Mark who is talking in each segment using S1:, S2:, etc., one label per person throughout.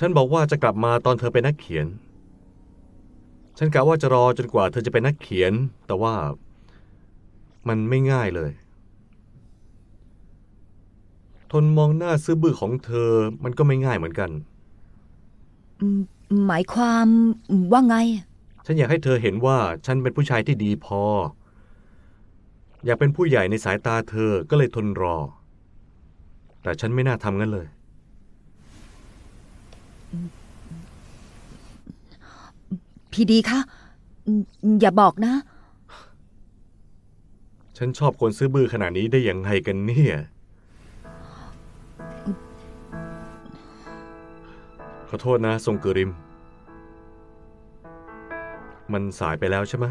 S1: ฉันบอกว่าจะกลับมาตอนเธอเป็นนักเขียน ฉันกะว่าจะรอจนกว่าเธอจะเป็นนักเขียน แต่ว่ามันไม่ง่ายเลย ทนมองหน้าซื่อบื้อของเธอมันก็ไม่ง่ายเหมือนกัน
S2: อืมหมายความว่าไง
S1: ฉันอยากให้เธอเห็นว่าฉันเป็นผู้ชายที่ดีพอ อยากเป็นผู้ใหญ่ในสายตาเธอก็เลยทนรอ แต่ฉันไม่น่าทำงั้นเลย
S2: พี่ดีคะอย่าบอกนะ
S1: ฉันชอบคนซื่อบื้อขนาดนี้ได้ยังไงกันเนี่ย ขอโทษนะทรงเกริม มันสายไปแล้วใช่ไหม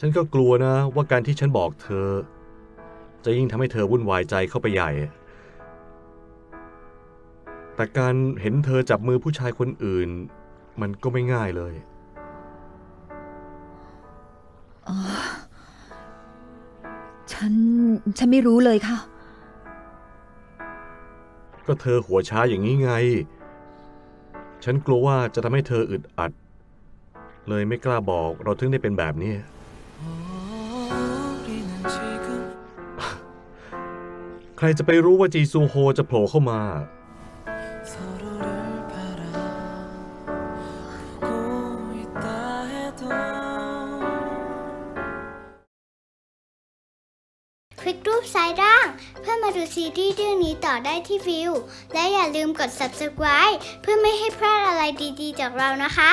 S1: ฉันก็กลัวนะว่าการที่ฉันบอกเธอ จะยิ่งทำให้เธอวุ่นวายใจเข้าไปใหญ่ แต่การเห็นเธอจับมือผู้ชายคนอื่น มันก็ไม่ง่ายเลย
S2: ฉัน ฉันไม่รู้เลยค่ะ
S1: ก็เธอหัวช้าอย่างนี้ไง ฉันกลัวว่าจะทำให้เธออึดอัด เลยไม่กล้าบอกเราถึงได้เป็นแบบนี้ใค ครจะไปรู้ว่าจีซูโฮจะโผล่เข้ามา
S3: คลิกรูปซ้ายล่าง เพื่อมาดูซีรีส์เรื่องนี้ต่อได้ที่วิว และอย่าลืมกด subscribe เพื่อไม่ให้พลาดอะไรดีๆ จากเรานะคะ